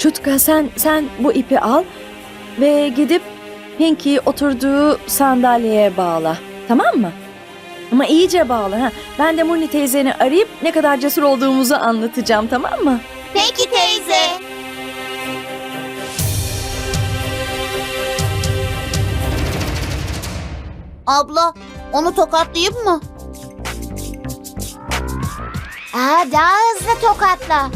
Çutka sen sen bu ipi al ve gidip Pinky'yi oturduğu sandalyeye bağla. Tamam mı? Ama iyice bağla. Ha. Ben de Muni teyzeni arayıp ne kadar cesur olduğumuzu anlatacağım tamam mı? Peki teyze. Abla, onu tokatlayayım mı? Aa, daha hızlı tokatla.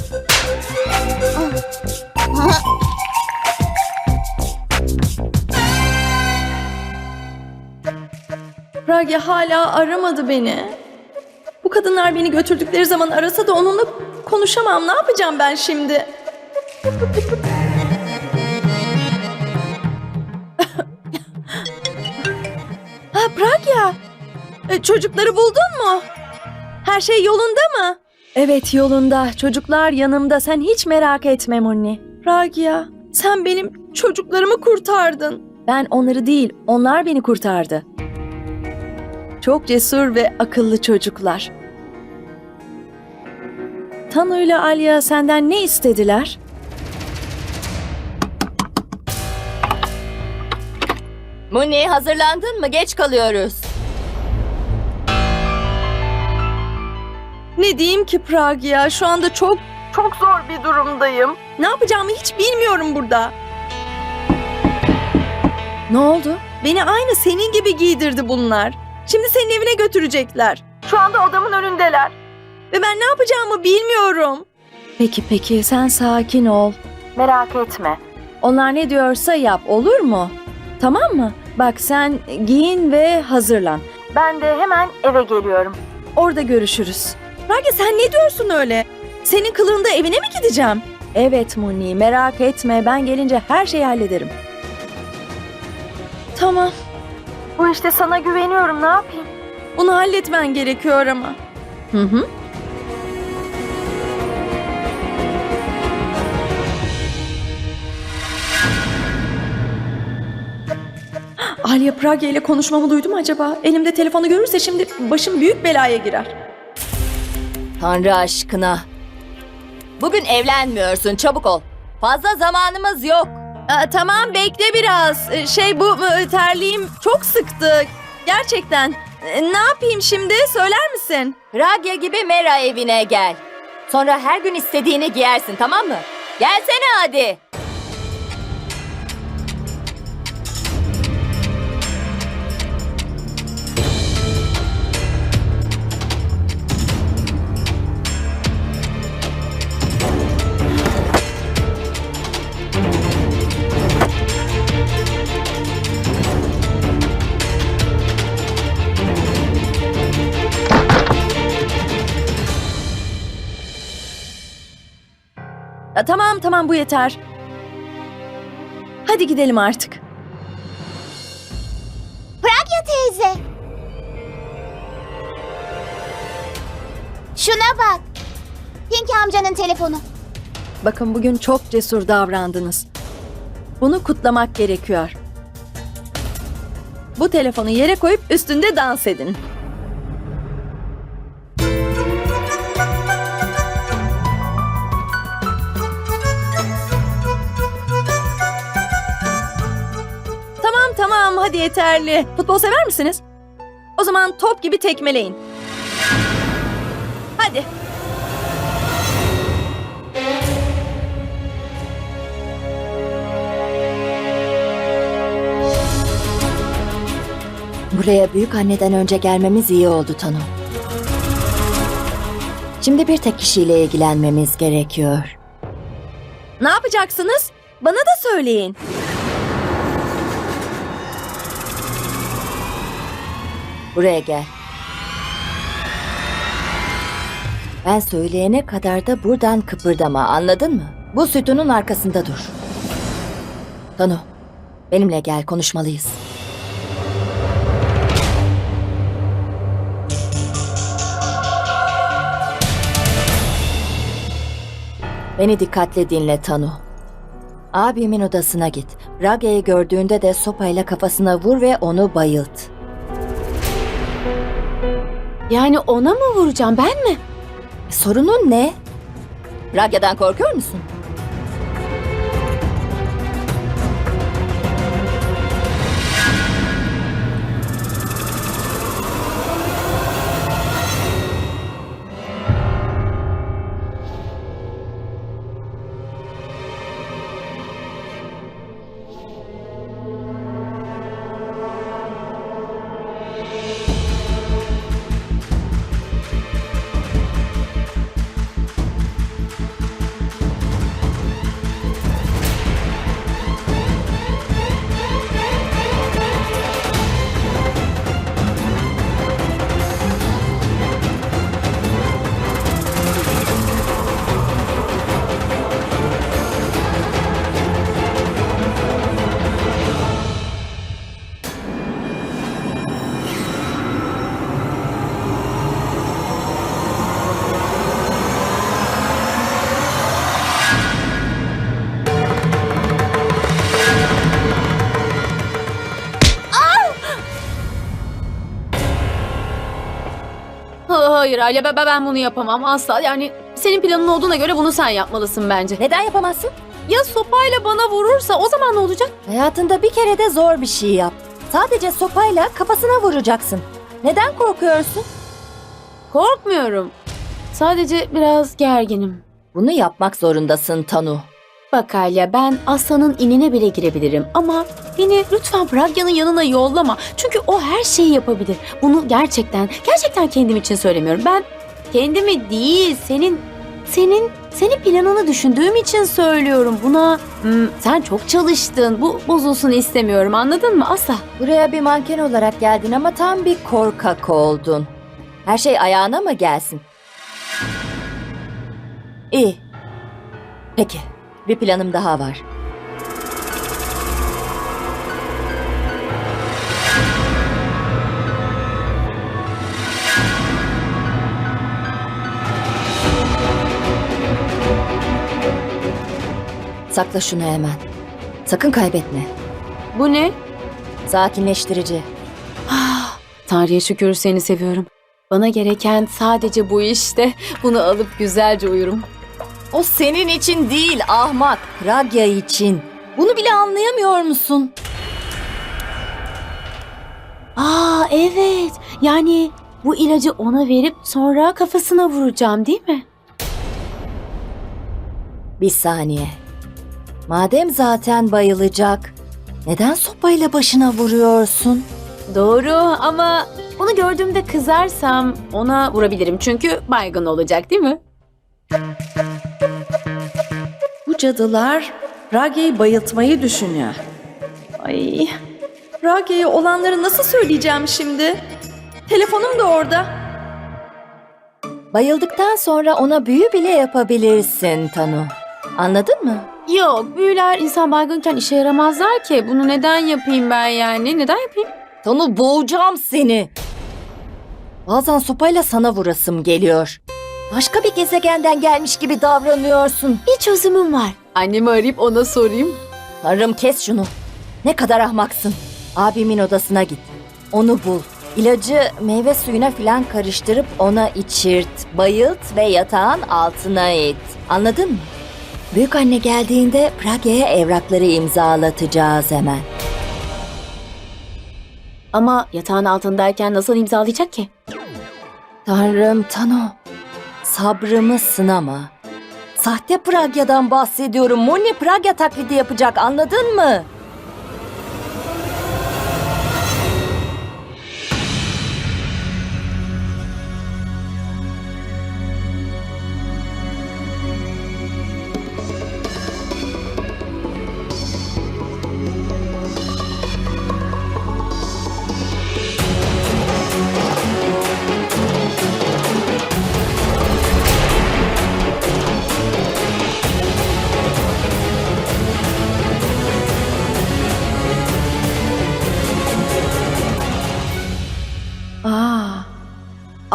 Pragya hala aramadı beni. Bu kadınlar beni götürdükleri zaman arasa da onunla konuşamam. Ne yapacağım ben şimdi? ha Pragya. E, çocukları buldun mu? Her şey yolunda mı? Evet yolunda. Çocuklar yanımda. Sen hiç merak etme Monni. Pragya, sen benim çocuklarımı kurtardın. Ben onları değil, onlar beni kurtardı. Çok cesur ve akıllı çocuklar. Tanu ile Alya senden ne istediler? Muni hazırlandın mı? Geç kalıyoruz. Ne diyeyim ki Pragya? Şu anda çok çok zor bir durumdayım. Ne yapacağımı hiç bilmiyorum burada. Ne oldu? Beni aynı senin gibi giydirdi bunlar. Şimdi senin evine götürecekler. Şu anda odamın önündeler. Ve ben ne yapacağımı bilmiyorum. Peki peki sen sakin ol. Merak etme. Onlar ne diyorsa yap olur mu? Tamam mı? Bak sen giyin ve hazırlan. Ben de hemen eve geliyorum. Orada görüşürüz. Rage sen ne diyorsun öyle? Senin kılığında evine mi gideceğim? Evet Muni merak etme ben gelince her şeyi hallederim. Tamam. Bu işte sana güveniyorum ne yapayım? Bunu halletmen gerekiyor ama. Hı hı. Alya Pragya ile konuşmamı duydu mu acaba? Elimde telefonu görürse şimdi başım büyük belaya girer. Tanrı aşkına. Bugün evlenmiyorsun. Çabuk ol. Fazla zamanımız yok. Aa, tamam bekle biraz. Ee, Şey bu e, terliğim çok sıktı. Gerçekten. Ee, Ne yapayım şimdi söyler misin? Ragya gibi Mera evine gel. Sonra her gün istediğini giyersin tamam mı? Gelsene hadi. Tamam tamam bu yeter. Hadi gidelim artık. Pragya teyze. Şuna bak. Pinky amcanın telefonu. Bakın bugün çok cesur davrandınız. Bunu kutlamak gerekiyor. Bu telefonu yere koyup üstünde dans edin. Hadi yeterli. Futbol sever misiniz? O zaman top gibi tekmeleyin. Hadi. Buraya büyük anneden önce gelmemiz iyi oldu Tanu. Şimdi bir tek kişiyle ilgilenmemiz gerekiyor. Ne yapacaksınız? Bana da söyleyin. Buraya gel. Ben söyleyene kadar da buradan kıpırdama anladın mı? Bu sütunun arkasında dur. Tanu, benimle gel konuşmalıyız. Beni dikkatle dinle Tanu. Abimin odasına git. Rage'yi gördüğünde de sopayla kafasına vur ve onu bayılt. Yani ona mı vuracağım ben mi? Sorunun ne? Ragya'dan korkuyor musun? Hayır Alya ben, ben bunu yapamam asla. Yani senin planın olduğuna göre bunu sen yapmalısın bence. Neden yapamazsın? Ya sopayla bana vurursa o zaman ne olacak? Hayatında bir kere de zor bir şey yap. Sadece sopayla kafasına vuracaksın. Neden korkuyorsun? Korkmuyorum. Sadece biraz gerginim. Bunu yapmak zorundasın Tanu. Bak Alya ben aslanın inine bile girebilirim ama beni lütfen Pragya'nın yanına yollama. Çünkü o her şeyi yapabilir. Bunu gerçekten, gerçekten kendim için söylemiyorum. Ben kendimi değil, senin, senin, senin planını düşündüğüm için söylüyorum. Buna hmm, sen çok çalıştın. Bu bozulsun istemiyorum. Anladın mı? Asla. Buraya bir manken olarak geldin ama tam bir korkak oldun. Her şey ayağına mı gelsin? İyi. Peki, bir planım daha var. Sakla şunu hemen. Sakın kaybetme. Bu ne? Sakinleştirici. Tanrı'ya şükür seni seviyorum. Bana gereken sadece bu işte. Bunu alıp güzelce uyurum. O senin için değil ahmak. Pragya için. Bunu bile anlayamıyor musun? Aa evet. Yani bu ilacı ona verip sonra kafasına vuracağım değil mi? Bir saniye. Madem zaten bayılacak, neden sopayla başına vuruyorsun? Doğru ama onu gördüğümde kızarsam ona vurabilirim. Çünkü baygın olacak değil mi? Bu cadılar Ragya'yı bayıltmayı düşünüyor. Ay. Ragya'ya olanları nasıl söyleyeceğim şimdi? Telefonum da orada. Bayıldıktan sonra ona büyü bile yapabilirsin Tanu. Anladın mı? Yok büyüler insan baygınken işe yaramazlar ki. Bunu neden yapayım ben yani? Neden yapayım? Tanu boğacağım seni. Bazen sopayla sana vurasım geliyor. Başka bir gezegenden gelmiş gibi davranıyorsun. Bir çözümüm var. Annemi arayıp ona sorayım. Tanrım kes şunu. Ne kadar ahmaksın. Abimin odasına git. Onu bul. İlacı meyve suyuna filan karıştırıp ona içirt. Bayılt ve yatağın altına it. Anladın mı? Büyük anne geldiğinde Pragya'ya evrakları imzalatacağız hemen. Ama yatağın altındayken nasıl imzalayacak ki? Tanrım Tano. Sabrımı sınama. Sahte Pragya'dan bahsediyorum. Moni Pragya taklidi yapacak anladın mı?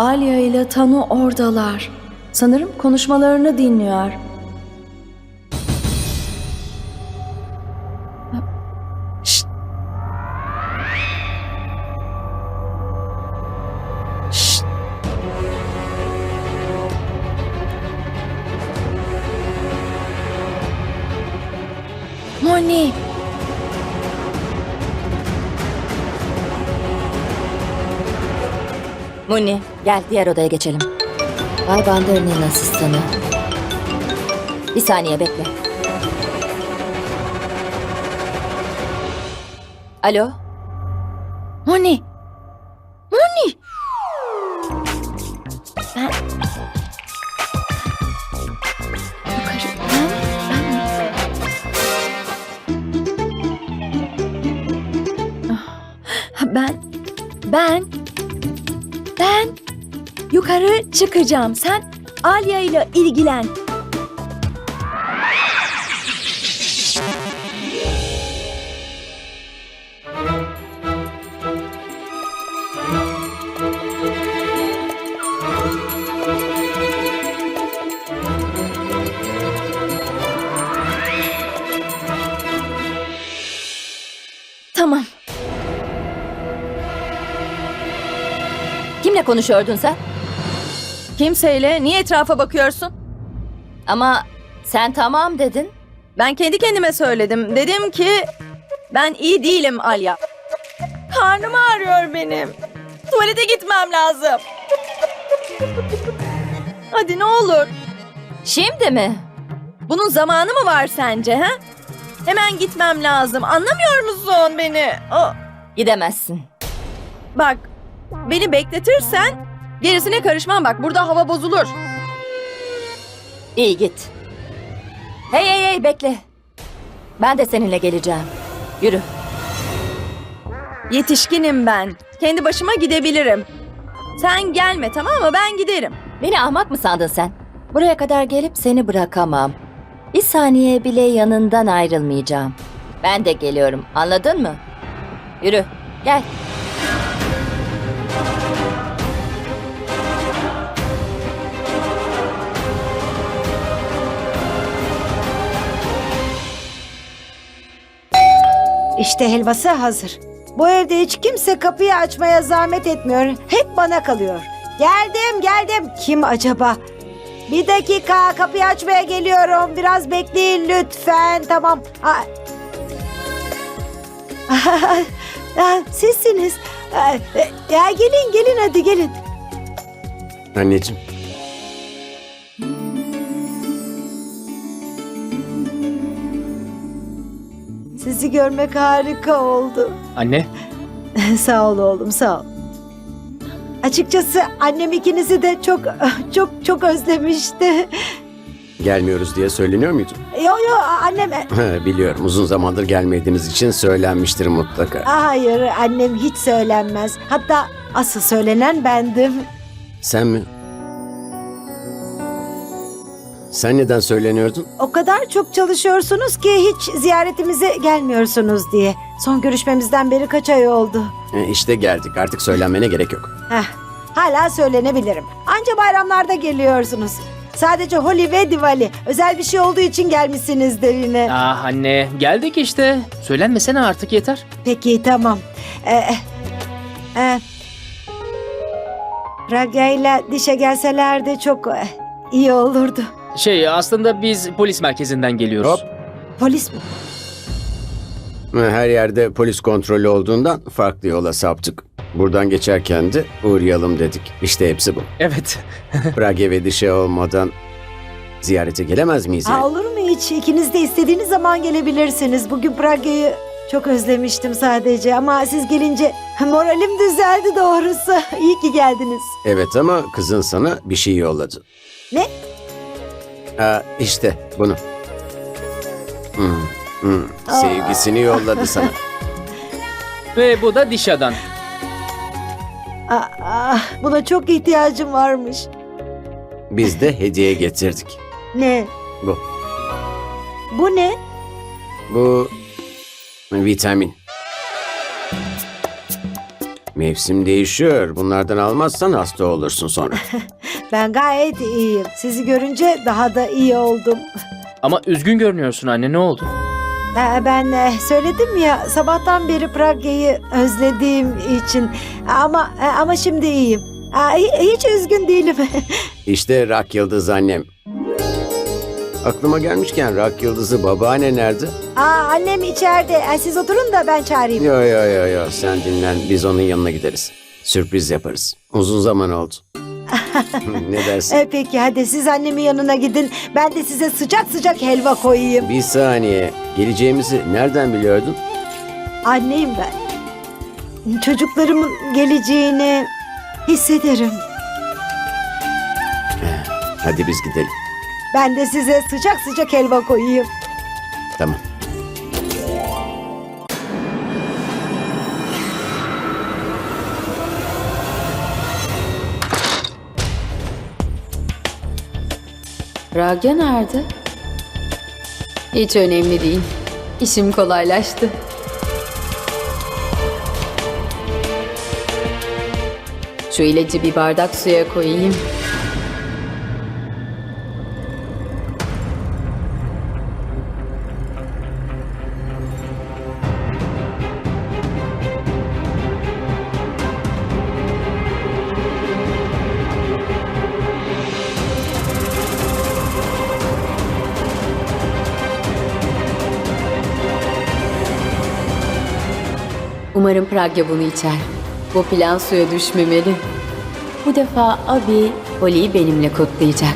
Alya ile Tanu oradalar. Sanırım konuşmalarını dinliyor. Şşt. Şşt. Moni. Muni gel diğer odaya geçelim. Bay Bandır'ın asistanı. Bir saniye bekle. Alo? Moni. Yukarı çıkacağım. Sen Alya ile ilgilen. Tamam. Kimle konuşuyordun sen? Kimseyle niye etrafa bakıyorsun? Ama sen tamam dedin. Ben kendi kendime söyledim. Dedim ki ben iyi değilim Alya. Karnım ağrıyor benim. Tuvalete gitmem lazım. Hadi ne olur. Şimdi mi? Bunun zamanı mı var sence ha? Hemen gitmem lazım. Anlamıyor musun beni? Aa, Gidemezsin. bak beni bekletirsen gerisine karışmam bak. Burada hava bozulur. İyi git. Hey hey hey bekle. Ben de seninle geleceğim. Yürü. Yetişkinim ben. Kendi başıma gidebilirim. Sen gelme tamam mı? Ben giderim. Beni ahmak mı sandın sen? Buraya kadar gelip seni bırakamam. Bir saniye bile yanından ayrılmayacağım. Ben de geliyorum. Anladın mı? Yürü. Gel. İşte helvası hazır. Bu evde hiç kimse kapıyı açmaya zahmet etmiyor. Hep bana kalıyor. Geldim geldim. Kim acaba? Bir dakika kapıyı açmaya geliyorum. Biraz bekleyin lütfen. Tamam. Aa. Sizsiniz. Aa, Ya gelin gelin hadi gelin. Anneciğim. Sizi görmek harika oldu. Anne, sağ ol oğlum sağ ol. Açıkçası annem ikinizi de çok çok çok özlemişti. Gelmiyoruz diye söyleniyor muydu? Yo yo annem Ha, Biliyorum uzun zamandır gelmediğiniz için söylenmiştir mutlaka. hayır annem hiç söylenmez. Hatta asıl söylenen bendim. Sen mi? Sen neden söyleniyordun? O kadar çok çalışıyorsunuz ki hiç ziyaretimize gelmiyorsunuz diye. Son görüşmemizden beri kaç ay oldu. E, İşte geldik artık söylenmene gerek yok. Heh, hala söylenebilirim. Anca bayramlarda geliyorsunuz. Sadece Holi ve Diwali. Özel bir şey olduğu için gelmişsinizdir yine. ah anne geldik işte. Söylenmesene artık yeter. Peki tamam. Ee, e, Pragya ile dişe gelselerdi çok e, iyi olurdu. Şey aslında biz polis merkezinden geliyoruz. Hop. Polis mi? Her yerde polis kontrolü olduğundan farklı yola saptık. Buradan geçerken de uğrayalım dedik. İşte hepsi bu. Evet. Pragya ve dişe olmadan ziyarete gelemez miyiz? Ha, yani? olur mu hiç? İkiniz de istediğiniz zaman gelebilirsiniz. Bugün Pragya'yı çok özlemiştim sadece ama siz gelince moralim düzeldi doğrusu. İyi ki geldiniz. Evet ama kızın sana bir şey yolladı. Ne? Aa, işte bunu. Hmm, hmm. Sevgisini yolladı sana. Ve bu da Dişa'dan. Aa, ah, buna çok ihtiyacım varmış. Biz de hediye getirdik. Ne? Bu. Bu ne? Bu vitamin. Mevsim değişiyor. Bunlardan almazsan hasta olursun sonra. Ben gayet iyiyim. Sizi görünce daha da iyi oldum. Ama üzgün görünüyorsun anne ne oldu? Ee, Ben e, söyledim ya sabahtan beri Pragya'yı özlediğim için ama e, ama şimdi iyiyim. Aa, hi- Hiç üzgün değilim. İşte Rak Yıldız annem. Aklıma gelmişken Rak Yıldız'ı babaanne nerede? Aa, annem içeride. Ee, Siz oturun da ben çağırayım. Yo yo yo yo sen dinlen biz onun yanına gideriz. Sürpriz yaparız. Uzun zaman oldu. Ne dersin? Ee, Peki hadi siz annemin yanına gidin. Ben de size sıcak sıcak helva koyayım. Bir saniye. Geleceğimizi nereden biliyordun? Anneyim ben. Çocuklarımın geleceğini hissederim. Hadi biz gidelim. Ben de size sıcak sıcak helva koyayım. Tamam. Pragya nerede? Hiç önemli değil. İşim kolaylaştı. Şu ilacı bir bardak suya koyayım. Umarım Pragya bunu içer. Bu plan suya düşmemeli. Bu defa abi Holi'yi benimle kutlayacak.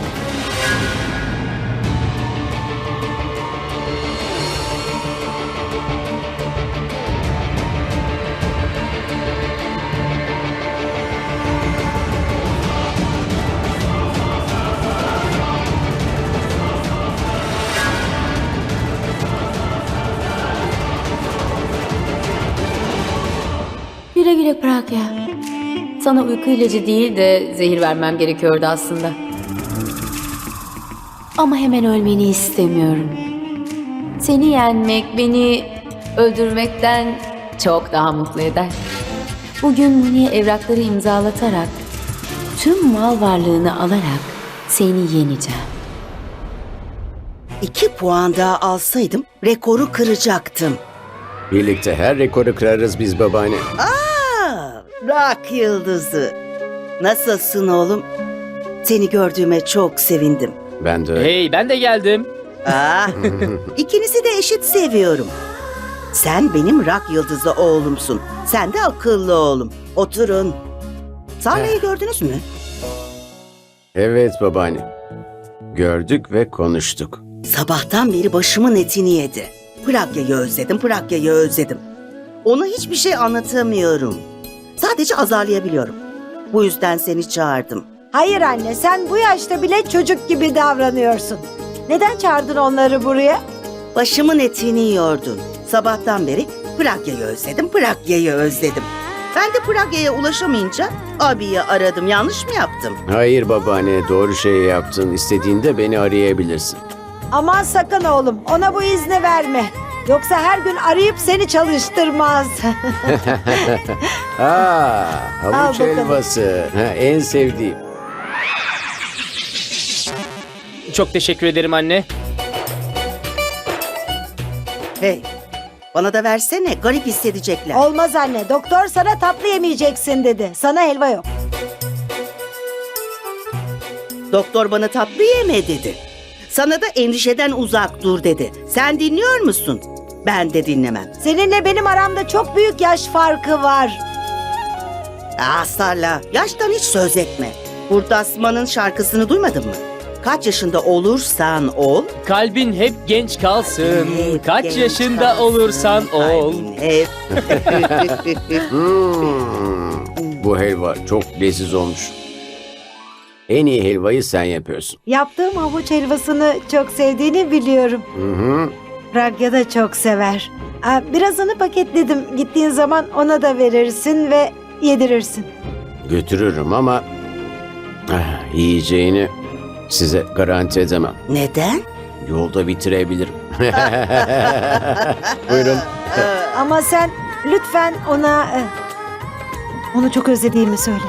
Sana uyku ilacı değil de zehir vermem gerekiyordu aslında. Ama hemen ölmeni istemiyorum. Seni yenmek beni öldürmekten çok daha mutlu eder. Bugün Muni'ye evrakları imzalatarak, tüm mal varlığını alarak seni yeneceğim. İki puan daha alsaydım rekoru kıracaktım. Birlikte her rekoru kırarız biz babaanne. Aa, Rak yıldızı. Nasılsın oğlum? Seni gördüğüme çok sevindim. Ben de. Hey ben de geldim. Aa, ikinizi de eşit seviyorum. Sen benim rak yıldızı oğlumsun. Sen de akıllı oğlum. Oturun. Salih'i gördünüz mü? Evet babaanne. Gördük ve konuştuk. Sabahtan beri başımın etini yedi. Pragya'yı özledim, Pragya'yı özledim. Ona hiçbir şey anlatamıyorum. Sadece azarlayabiliyorum. Bu yüzden seni çağırdım. Hayır anne sen bu yaşta bile çocuk gibi davranıyorsun. Neden çağırdın onları buraya? Başımın etini yiyordun. Sabahtan beri Pragya'yı özledim, Pragya'yı özledim. Ben de Pragya'ya ulaşamayınca abiyi aradım. Yanlış mı yaptım? Hayır babaanne doğru şeyi yaptın. İstediğinde beni arayabilirsin. Aman sakın oğlum ona bu izni verme. Yoksa her gün arayıp seni çalıştırmaz. Aa, havuç Al bakalım. helvası. Ha, en sevdiğim. Çok teşekkür ederim anne. Hey, bana da versene. Garip hissedecekler. Olmaz anne doktor sana tatlı yemeyeceksin dedi. Sana helva yok. Doktor bana tatlı yeme dedi. Sana da endişeden uzak dur dedi. Sen dinliyor musun? Ben de dinlemem. Seninle benim aramda çok büyük yaş farkı var. Sarla, yaştan hiç söz etme. Hurdasman'ın şarkısını duymadın mı? Kaç yaşında olursan ol. Kalbin hep genç kalsın. hep Kaç genç yaşında kalsın, olursan ol. kalbin Hep. Hmm, bu helva çok leziz olmuş. En iyi helvayı sen yapıyorsun. Yaptığım havuç helvasını çok sevdiğini biliyorum. Hı hı. Pragya da çok sever. Aa, Birazını paketledim. Gittiğin zaman ona da verirsin ve yedirirsin. Götürürüm ama ah, yiyeceğini size garanti edemem. Neden? Yolda bitirebilirim. Buyurun. Ama sen lütfen ona... e, Onu çok özlediğimi söyle.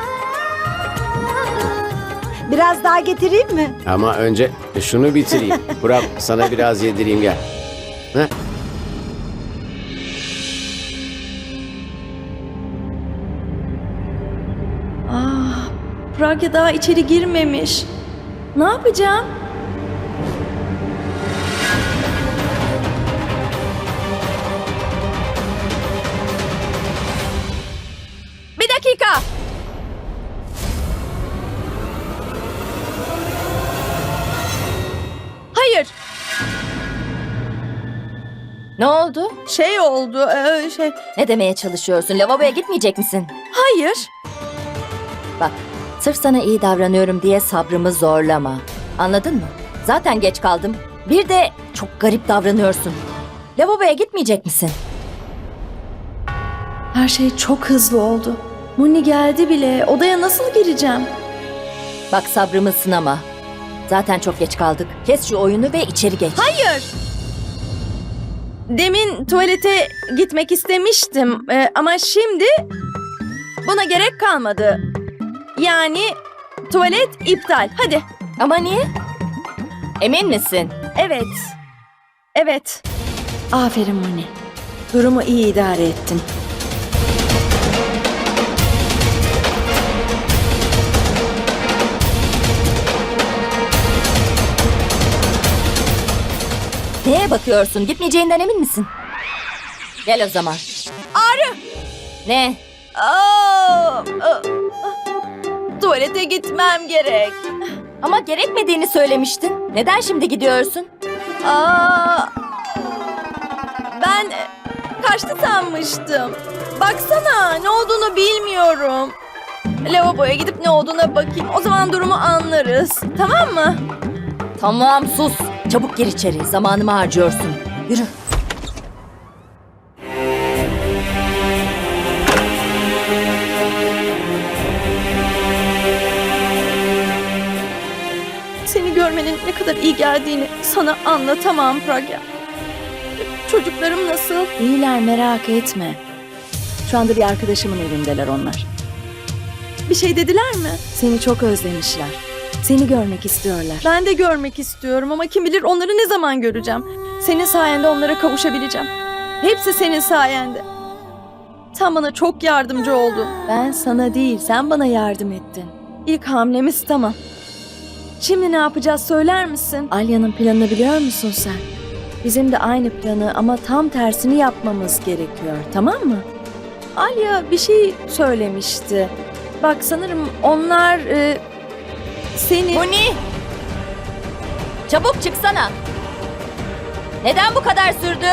Biraz daha getireyim mi? Ama önce şunu bitireyim. Burak sana biraz yedireyim gel. Heh. Ah, Pragya daha içeri girmemiş. Ne yapacağım? Ne oldu? şey oldu, ee, şey... Ne demeye çalışıyorsun? Lavaboya gitmeyecek misin? Hayır. Bak, sırf sana iyi davranıyorum diye sabrımı zorlama. Anladın mı? Zaten geç kaldım. Bir de çok garip davranıyorsun. Lavaboya gitmeyecek misin? Her şey çok hızlı oldu. Muni geldi bile. Odaya nasıl gireceğim? Bak sabrımı sınama. Zaten çok geç kaldık. Kes şu oyunu ve içeri geç. Hayır. Demin tuvalete gitmek istemiştim Ee, ama şimdi buna gerek kalmadı. Yani tuvalet iptal. Hadi. Ama niye? Emin misin? Evet. Evet. Aferin Muni. Durumu iyi idare ettin. Neye bakıyorsun? Gitmeyeceğinden emin misin? Gel o zaman. Ne? Aa, aa, tuvalete gitmem gerek. Ama gerekmediğini söylemiştin. Neden şimdi gidiyorsun? Aa, ben kaçtı sanmıştım. Baksana ne olduğunu bilmiyorum. Lavaboya gidip ne olduğuna bakayım. O zaman durumu anlarız. Tamam mı? Tamam sus. Çabuk gir içeri. Zamanımı harcıyorsun. Yürü. Seni görmenin ne kadar iyi geldiğini sana anlatamam Pragya. Çocuklarım nasıl? İyiler merak etme. Şu anda bir arkadaşımın evindeler onlar. Bir şey dediler mi? Seni çok özlemişler. Seni görmek istiyorlar. Ben de görmek istiyorum ama kim bilir onları ne zaman göreceğim. Senin sayende onlara kavuşabileceğim. Hepsi senin sayende. Sen bana çok yardımcı oldun. Ben sana değil, sen bana yardım ettin. İlk hamlemiz tamam. Şimdi ne yapacağız söyler misin? Alya'nın planını biliyor musun sen? Bizim de aynı planı ama tam tersini yapmamız gerekiyor, tamam mı? Alya bir şey söylemişti. Bak sanırım onlar e, seni... Muni! Çabuk çıksana. Neden bu kadar sürdü?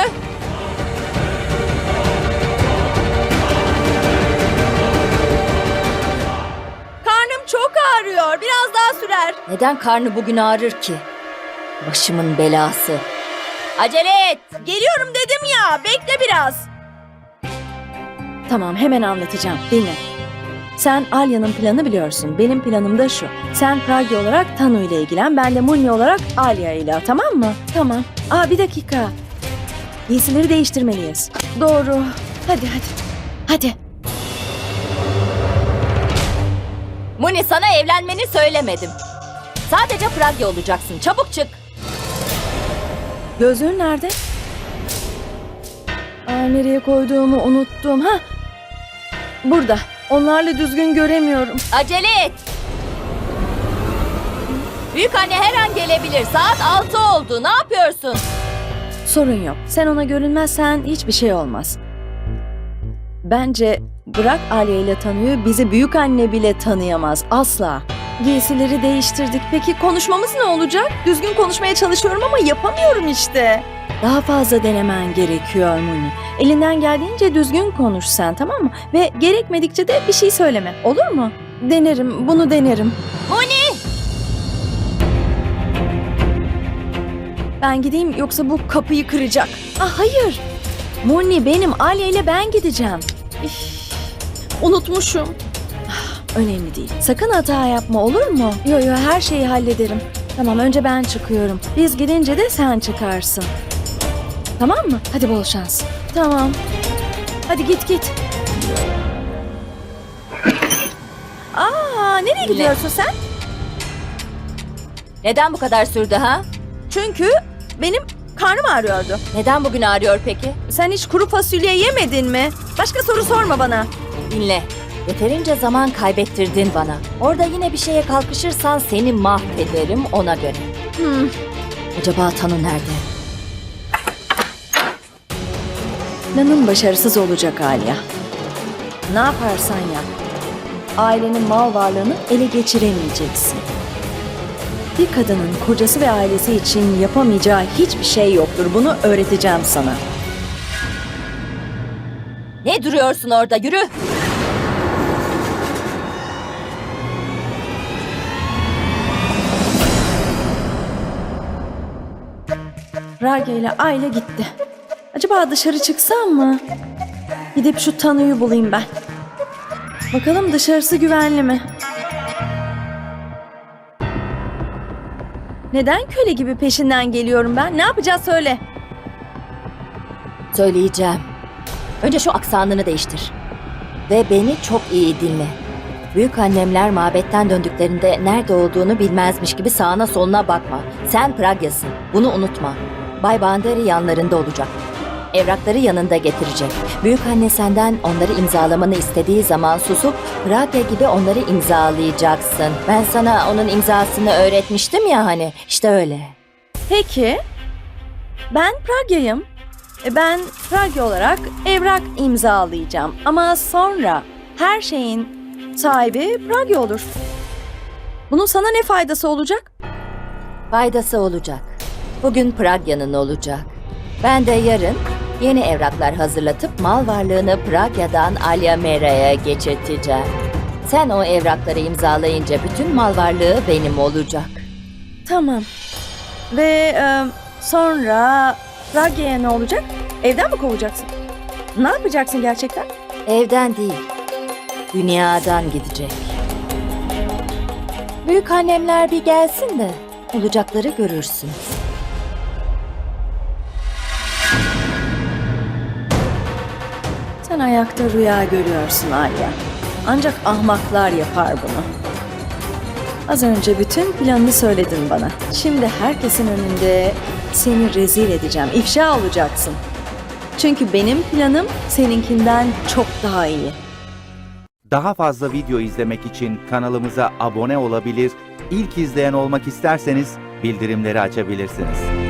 Karnım çok ağrıyor. Biraz daha sürer. Neden karnı bugün ağrır ki? Başımın belası. Acele et! Geliyorum dedim ya. Bekle biraz. Tamam, hemen anlatacağım. Dinle. Sen Alya'nın planını biliyorsun. Benim planım da şu. Sen Pragi olarak Tanu ile ilgilen, ben de Munni olarak Alya ile, tamam mı? Tamam. Aa bir dakika. Giysileri değiştirmeliyiz. Doğru. Hadi hadi. Hadi. Muni sana evlenmeni söylemedim. Sadece Pragya olacaksın. Çabuk çık. Gözlüğün nerede? Aa, nereye koyduğumu unuttum. Ha? Burada. Onlarla düzgün göremiyorum. Acele et. Büyük anne her an gelebilir. Saat 6 oldu. Ne yapıyorsun? Sorun yok. Sen ona görünmezsen hiçbir şey olmaz. Bence bırak Alya ile tanıyor, bizi büyük anne bile tanıyamaz. Asla. Giysileri değiştirdik. Peki konuşmamız ne olacak? Düzgün konuşmaya çalışıyorum ama yapamıyorum işte. Daha fazla denemen gerekiyor Muni. Elinden geldiğince düzgün konuş sen tamam mı? Ve gerekmedikçe de bir şey söyleme. Olur mu? Denerim, bunu denerim. Muni! Ben gideyim yoksa bu kapıyı kıracak. Ah hayır. Muni benim Alya ile ben gideceğim. Unutmuşum. Önemli değil. Sakın hata yapma olur mu? Yo yo her şeyi hallederim. Tamam önce ben çıkıyorum. Biz gidince de sen çıkarsın. Tamam mı? Hadi bol şans. Tamam. Hadi git git. Aa, nereye gidiyorsun sen? Neden bu kadar sürdü ha? Çünkü benim karnım ağrıyordu. Neden bugün ağrıyor peki? Sen hiç kuru fasulye yemedin mi? Başka soru sorma bana. Dinle. Yeterince zaman kaybettirdin bana. Orada yine bir şeye kalkışırsan seni mahvederim ona göre. Hmm. Acaba Tanu nerede? Planın başarısız olacak Alya. Ne yaparsan yap. Ailenin mal varlığını ele geçiremeyeceksin. Bir kadının kocası ve ailesi için yapamayacağı hiçbir şey yoktur. Bunu öğreteceğim sana. Ne duruyorsun orada? Yürü. Raga ile Ayla gitti. Acaba dışarı çıksam mı? Gidip şu Tanu'yu bulayım ben. Bakalım dışarısı güvenli mi? Neden köle gibi peşinden geliyorum ben? Ne yapacağız söyle. Söyleyeceğim. Önce şu aksanını değiştir. Ve beni çok iyi dinle. Büyük annemler mabetten döndüklerinde nerede olduğunu bilmezmiş gibi sağına soluna bakma. Sen Pragya'sın. Bunu unutma. Bay Bandari yanlarında olacak. Evrakları yanında getirecek. Büyük anne senden onları imzalamanı istediği zaman susup Pragya gibi onları imzalayacaksın. Ben sana onun imzasını öğretmiştim ya hani. İşte öyle. Peki. Ben Pragya'yım. E, Ben Pragya olarak evrak imzalayacağım. Ama sonra her şeyin sahibi Pragya olur. Bunun sana ne faydası olacak? Faydası olacak. Bugün Pragya'nın olacak. Ben de yarın yeni evraklar hazırlatıp mal varlığını Pragya'dan Alyamera'ya geçirteceğim. Sen o evrakları imzalayınca bütün mal varlığı benim olacak. Tamam. Ve e, sonra Pragya'ya ne olacak? Evden mi kovacaksın? Ne yapacaksın gerçekten? Evden değil, dünyadan gidecek. Büyük annemler bir gelsin de olacakları görürsün. Ayakta rüya görüyorsun Alya. Ancak ahmaklar yapar bunu. Az önce bütün planını söyledin bana. Şimdi herkesin önünde seni rezil edeceğim. İfşa olacaksın. Çünkü benim planım seninkinden çok daha iyi. Daha fazla video izlemek için kanalımıza abone olabilir, ilk izleyen olmak isterseniz bildirimleri açabilirsiniz.